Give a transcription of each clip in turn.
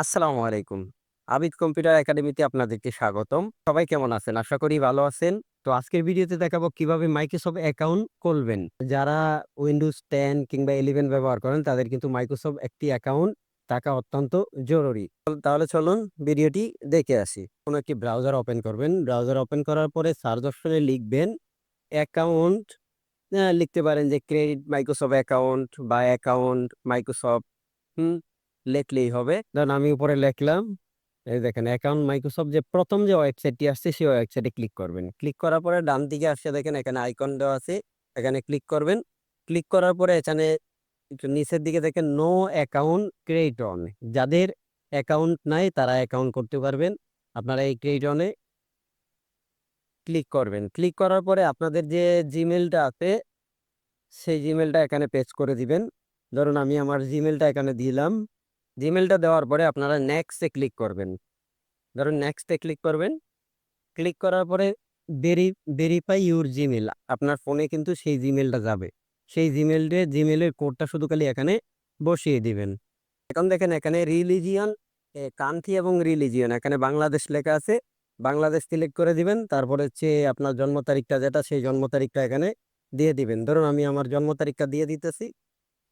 আসসালামু আলাইকুম। আবিদ কম্পিউটার একাডেমিতে আপনাদেরকে স্বাগতম। সবাই কেমন আছেন? আশা করি ভালো আছেন। তো আজকের ভিডিওতে দেখাবো কীভাবে মাইক্রোসফট অ্যাকাউন্ট খুলবেন। যারা উইন্ডোজ 10 কিংবা 11 ব্যবহার করেন, তাদের কিন্তু মাইক্রোসফট একটি অ্যাকাউন্ট থাকা অত্যন্ত জরুরি। তাহলে চলুন ভিডিওটি দেখে আসি। কোনো একটি ব্রাউজার ওপেন করবেন। ব্রাউজার ওপেন করার পরে সার্চ অপশনে লিখবেন অ্যাকাউন্ট লিখতে পারেন যে ক্রেডিট মাইক্রোসফট অ্যাকাউন্ট বা অ্যাকাউন্ট মাইক্রোসফট হুম? লেখলেই হবে। ধরেন আমি উপরে লেখলাম। এই দেখেন অ্যাকাউন্ট মাইক্রোসফট যে প্রথম যে ওয়েবসাইটটি আসছে, সেই ওয়েবসাইটে ক্লিক করবেন। ক্লিক করার পরে ডান দিকে আসছে দেখেন এখানে আইকন দেওয়া আছে। এখানে ক্লিক করবেন। ক্লিক করার পরে এখানে নিচের দিকে দেখেন নো অ্যাকাউন্ট ক্রিয়েট অন। যাদের অ্যাকাউন্ট নাই, তারা অ্যাকাউন্ট করতে পারবেন। আপনারা এই ক্রিয়েট অনে ক্লিক করবেন। ক্লিক করার পরে আপনাদের যে জিমেলটা আছে, সেই জিমেলটা এখানে পেস্ট করে দিবেন। ধরুন আমি আমার জিমেলটা এখানে দিলাম। জিমেইলটা দেওয়ার পরে আপনারা নেক্সট ক্লিক করবেন। ধরুন নেক্সটে ক্লিক করবেন। ক্লিক করার পরে ভেরি ভেরিফাই ইউর জিমেল আপনার ফোনে কিন্তু সেই জিমেলটা যাবে। সেই জিমেইলে জিমেলের কোডটা শুধু খালি এখানে বসিয়ে দিবেন। এখন দেখেন এখানে রিলিজিয়ন কান্থি এবং রিলিজিয়ন এখানে বাংলাদেশ লেখা আছে। বাংলাদেশ সিলেক্ট করে দিবেন। তারপরে হচ্ছে আপনার জন্ম তারিখটা যেটা, সেই জন্ম তারিখটা এখানে দিয়ে দিবেন। ধরুন আমি আমার জন্ম তারিখটা দিয়ে দিতেছি।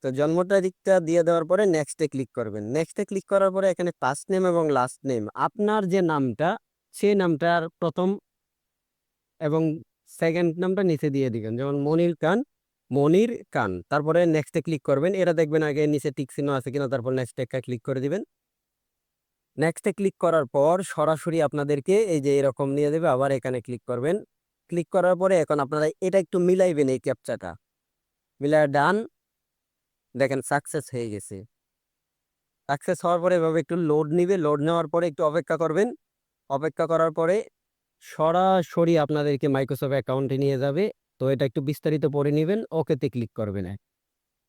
তো জন্ম তারিখটা দিয়ে দেওয়ার পরে নেক্সটে ক্লিক করবেন। নেক্সটে ক্লিক করার পরে এখানে ফার্স্ট নেম এবং লাস্ট নেম আপনার যে নামটা সেই নামটার প্রথম এবং সেকেন্ড নামটা নিচে দিয়ে দিবেন। যেমন মনির খান, মনির খান। তারপরে নেক্সটে ক্লিক করবেন। এরা দেখবেন আগে নিচে টিক চিহ্ন আছে কিনা তারপর নেক্সট একটা ক্লিক করে দিবেন। নেক্সট ক্লিক করার পর সরাসরি আপনাদেরকে এই যে এরকম নিয়ে দেবে আবার এখানে ক্লিক করবেন। ক্লিক করার পরে এখন আপনারা এটা একটু মিলাইবেন এই ক্যাপচাটা। মিলায়া ডান দেখেন সাকসেস হয়ে গেছে। সাকসেস হওয়ার পরে এভাবে একটু লোড নিবে। লোড নেওয়ার পরে একটু অপেক্ষা করবেন। অপেক্ষা করার পরে সরাসরি আপনাদেরকে মাইক্রোসফট অ্যাকাউন্টে নিয়ে যাবে। তো এটা একটু বিস্তারিত পড়ে নিবেন। ওকেতে ক্লিক করবেন।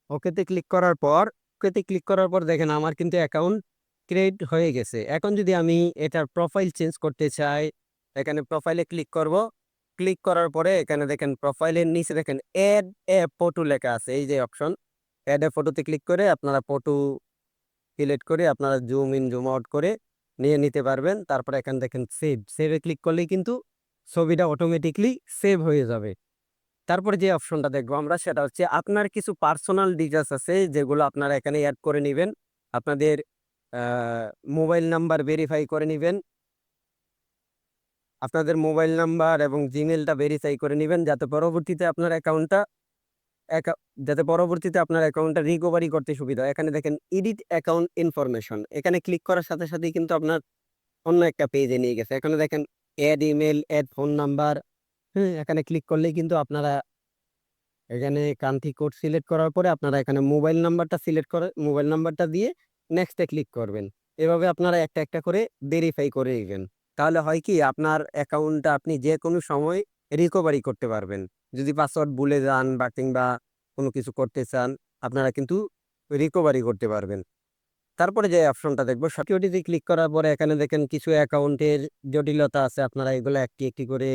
ওকেতে ক্লিক করার পর ওকেতে ক্লিক করার পর দেখেন আমার কিন্তু অ্যাকাউন্ট ক্রিয়েট হয়ে গেছে। এখন যদি আমি এটার প্রোফাইল চেঞ্জ করতে চাই, এখানে প্রোফাইলে ক্লিক করব। ক্লিক করার পরে এখানে দেখেন প্রোফাইলের নিচে দেখেন এড এ ফটো লেখা আছে। এই যে অপশন এড এ ফটোতে ক্লিক করে আপনারা ফটো সিলেক্ট করে আপনারা জুম ইন জুম আউট করে নিয়ে নিতে পারবেন। তারপরে এখানে দেখেন সেভ। সেভে ক্লিক করলেই কিন্তু ছবিটা অটোমেটিকলি সেভ হয়ে যাবে। তারপরে যে অপশনটা দেখব আমরা সেটা হচ্ছে আপনার কিছু পার্সোনাল ডিটেইলস আছে যেগুলো আপনারা এখানে অ্যাড করে নেবেন আপনাদের মোবাইল নাম্বার ভেরিফাই করে নেবেন আপনাদের মোবাইল নাম্বার এবং জিমেলটা ভেরিফাই করে নিবেন যাতে পরবর্তীতে আপনার অ্যাকাউন্টটা অ্যাকা যাতে পরবর্তীতে আপনার অ্যাকাউন্টটা রিকভারি করতে সুবিধা হয়। এখানে দেখেন এডিট অ্যাকাউন্ট ইনফরমেশন এখানে ক্লিক করার সাথে সাথেই কিন্তু আপনার অন্য একটা পেজে নিয়ে গেছে। এখানে দেখেন add email add phone number হ্যাঁ? এখানে ক্লিক করলেই কিন্তু আপনারা এখানে কান্ট্রি কোড সিলেক্ট করার পরে আপনারা এখানে মোবাইল নাম্বারটা সিলেক্ট করে মোবাইল নাম্বারটা দিয়ে নেক্সটে ক্লিক করবেন। এভাবে আপনারা একটা, একটা করে ভেরিফাই করে নিবেন। তাহলে হয় কি আপনার অ্যাকাউন্টটা আপনি যে কোনো সময় রিকভারি করতে পারবেন। যদি পাসওয়ার্ড ভুলে যান বা কিংবা কোনো কিছু করতে চান আপনারা কিন্তু রিকভারি করতে পারবেন। তারপরে যে অপশনটা দেখব সিকিউরিটিতে ক্লিক করার পরে এখানে দেখেন কিছু অ্যাকাউন্টের জটিলতা আছে আপনারা এগুলো একটি, একটি করে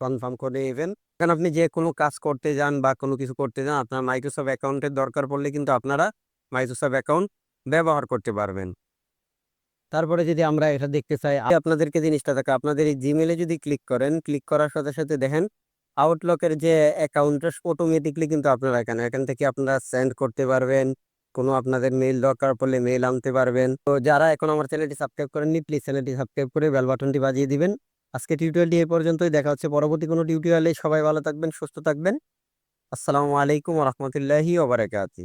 কনফার্ম করে নিবেন। এখন আপনি যে কোনো কাজ করতে যান বা কোনো কিছু করতে যান আপনার মাইক্রোসফট অ্যাকাউন্টের দরকার পড়লে কিন্তু আপনারা মাইক্রোসফট অ্যাকাউন্ট ব্যবহার করতে পারবেন। তারপরে যদি আমরা এটা দেখতে চাই আপনাদেরকে জিনিসটা দেখা আপনাদের এই জিমেলে যদি ক্লিক করেন, ক্লিক করার সাথে, সাথে দেখেন আউটলুকের যে অ্যাকাউন্টটা অটোমেটিকলি কিন্তু আপনারা এখানে এখান থেকে আপনারা সেন্ড করতে পারবেন। কোনো আপনাদের মেইল দরকার পড়লে মেইল আনতে পারবেন। তো যারা এখন আমার চ্যানেলটি সাবস্ক্রাইব করেননি প্লিজ চ্যানেলটি সাবস্ক্রাইব করে বেল বাটনটি বাজিয়ে দিবেন। আজকে টিউটোরিয়ালটি এই পর্যন্তই দেখা হচ্ছে পরবর্তী কোনো টিউটোরিয়ালে সবাই ভালো থাকবেন, সুস্থ থাকবেন। আসসালামু আলাইকুম রহমতুল্লাহি ওবরাকাতি।